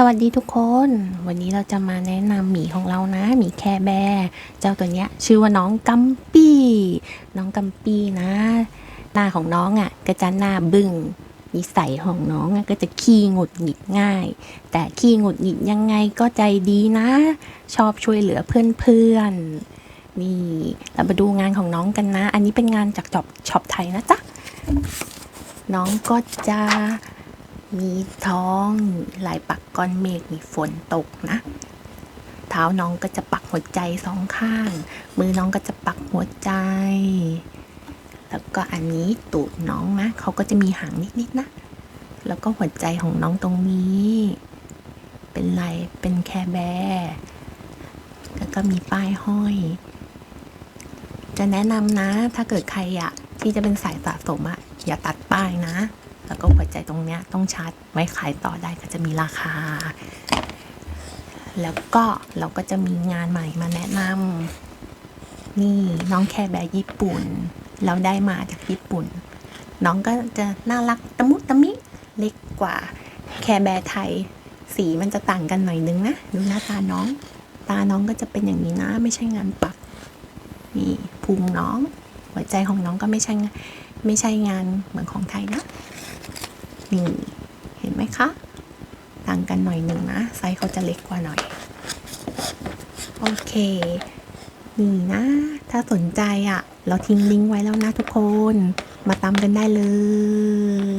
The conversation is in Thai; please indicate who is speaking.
Speaker 1: สวัสดีทุกคน วันนี้เราจะมาแนะนำหมีของเรานะ หมีแคร์แบร์เจ้าตัวเนี้ย ชื่อว่าน้องกัมปี้ น้องกัมปี้นะ หน้าของน้องอะ่ะก็จะหน้าบึง้งนิสัยของน้องก็จะขี้หงุดหงิดง่าย แต่ขี้หงุดหงิดยังไงก็ใจดีนะ ชอบช่วยเหลือเพื่อนๆ นี่เรามาดูงานของน้องกันนะ อันนี้เป็นงานจากจอบช็อปไทยนะจ๊ะ น้องก็จะ มีท้องลายปักก้อนเมฆ มีฝนตกนะ เท้าน้องก็จะปักหัวใจสองข้าง มือน้องก็จะปักหัวใจ แล้วก็อันนี้ตูดน้องนะเขาก็จะมีหางนิดๆนะ แล้วก็หัวใจของน้องตรงนี้ เป็นลายเป็นแคร์แบร์แล้วก็มีป้ายห้อย จะแนะนำนะ ถ้าเกิดใครอะที่จะเป็นสายสะสมอะอย่าตัดป้ายนะ ก็หัวใจตรงเนี้ยต้องชาร์จไว้ขายต่อได้ก็จะมีราคา แล้วก็เราก็จะมีงานใหม่มาแนะนำนี่น้องแคร์แบร์ญี่ปุ่น เราได้มาจากญี่ปุ่น น้องก็จะน่ารักตะมุตะมิเล็กกว่าแคร์แบร์ไทย สีมันจะต่างกันหน่อยนึงนะดูหน้าตาน้อง ตาน้องก็จะเป็นอย่างนี้นะ ไม่ใช่งานปักนี่พุงน้อง หัวใจของน้องก็ไม่ใช่ไม่ใช่งานเหมือนของไทยนะ นี่ เห็นไหมคะ ต่างกันหน่อยหนึ่งนะ ไซส์เขาจะเล็กกว่าหน่อย โอเค นี่นะ ถ้าสนใจอะ่ะ เราทิ้งลิงก์ไว้แล้วนะทุกคน มาตามกันได้เลย